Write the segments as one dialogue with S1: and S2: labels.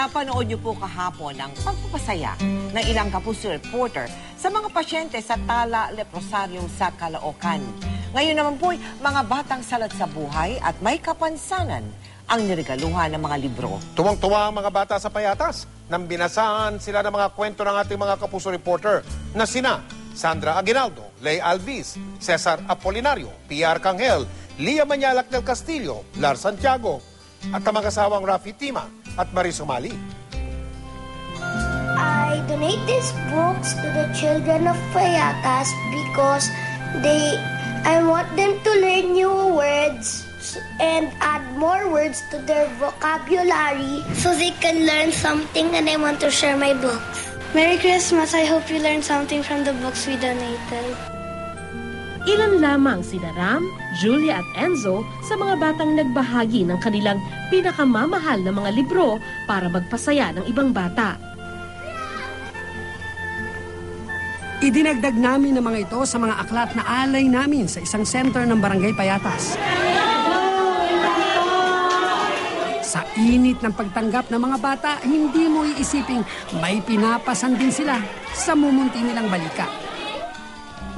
S1: Napanood niyo po kahapon ang pagpapasaya ng ilang kapuso reporter sa mga pasyente sa Tala Leprosario sa Caloocan. Ngayon naman po, mga batang salat sa buhay at may kapansanan ang niregaluhan ng mga libro.
S2: Tuwang-tuwa ang mga bata sa payatas nang binasahan sila ng mga kwento ng ating mga kapuso reporter na sina Sandra Aguinaldo, Lay Alvis, Cesar Apolinario, PR Canghel, Lia Manyalak del Castillo, Lar Santiago, at ang mag-asawang Rafi Tima at Maris Umali.
S3: I donate these books to the children of Payatas because they I want them to learn new words and add more words to their vocabulary so they can learn something and I want to share my books. Merry Christmas. I hope you learned something from the books we donated.
S4: Ilan lamang sina Ram, Julia at Enzo sa mga batang nagbahagi ng kanilang pinakamamahal na mga libro para magpasaya ng ibang bata.
S5: Idinagdag namin ang mga ito sa mga aklat na alay namin sa isang center ng Barangay Payatas. Sa init ng pagtanggap ng mga bata, hindi mo iisiping may pinapasan din sila sa mumunti nilang balika.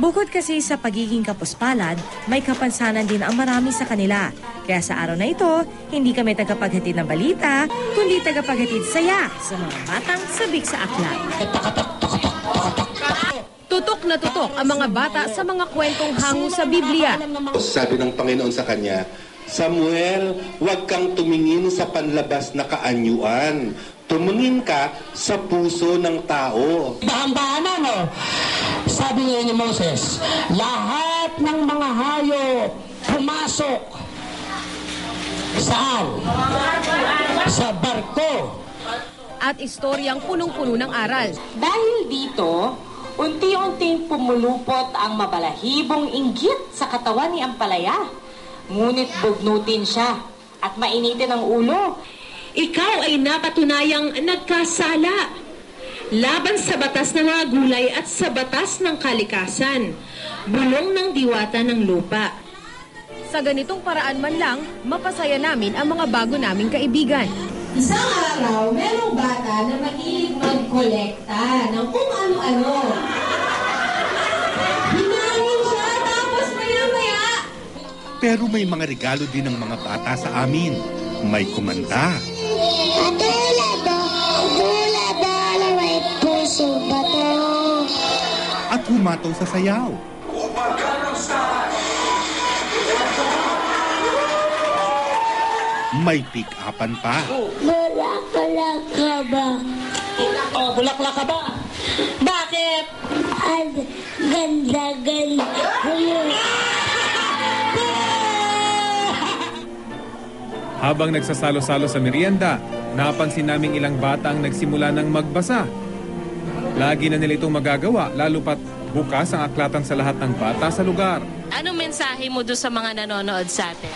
S6: Bukod kasi sa pagiging kapuspalad, may kapansanan din ang marami sa kanila. Kaya sa araw na ito, hindi kami tagapaghatid ng balita, kundi tagapaghatid saya sa mga batang sabik sa aklat.
S4: Tutok na tutok ang mga bata sa mga kwentong hango sa Biblia.
S7: Sabi ng Panginoon sa kanya, Samuel, huwag kang tumingin sa panlabas na kaanyuan. Tumingin ka sa puso ng tao.
S8: Dahan-dahan na, no? Sabi ngayon ni Moses, lahat ng mga hayop pumasok. Saan? Sa barko.
S4: At istoryang punong-puno ng aral.
S9: Dahil dito, unti-unting pumulupot ang mabalahibong inggit sa katawan ni Ampalaya. Ngunit bugnutin siya at mainitin ang ulo.
S4: Ikaw ay napatunayang nagkasala laban sa batas ng mga gulay at sa batas ng kalikasan, bulong ng diwata ng lupa. Sa ganitong paraan man lang, mapasaya namin ang mga bago naming kaibigan.
S10: Isang araw, merong bata na mahilig magkolekta ng kung ano-ano. Siya, tapos maya-maya,
S11: Pero may mga regalo din ng mga bata sa amin. May kumanta, at humataw sa sayaw. May pick-upan pa.
S3: Bulak-bulak ka ba?
S8: Oh, bulaklak ka ba?
S3: Bakit? Ang ganda-ganda.
S12: Habang nagsasalo-salo sa merienda, napansin naming ilang bata ang nagsimula ng magbasa. Lagi na nila itong magagawa, lalo pat bukas ang aklatan sa lahat ng bata sa lugar.
S6: Anong mensahe mo doon sa mga nanonood sa atin?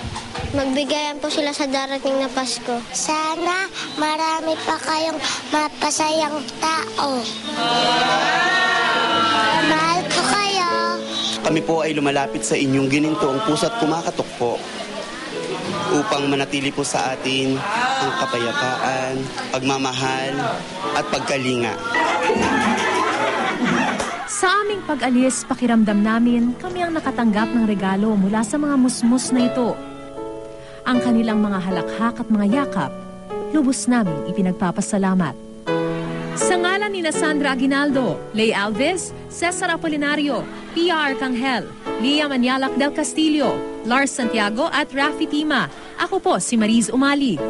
S3: Magbigayan po sila sa darating na Pasko. Sana marami pa kayong mapasayang tao. Mahal ko kayo.
S13: Kami po ay lumalapit sa inyong ginintoong puso't kumakatok po upang manatili po sa atin ang kapayapaan, pagmamahal at pagkalinga.
S4: Sa aming pag-alis, pakiramdam namin kami ang nakatanggap ng regalo mula sa mga musmus na ito. Ang kanilang mga halakhak at mga yakap, lubos namin ipinagpapasalamat. Sa ngalan ni Sandra Aguinaldo, Lay Alves, Cesar Apolinario, PR Canghel, Lia Manyalak del Castillo, Lars Santiago at Rafi Tima, ako po si Mariz Umali.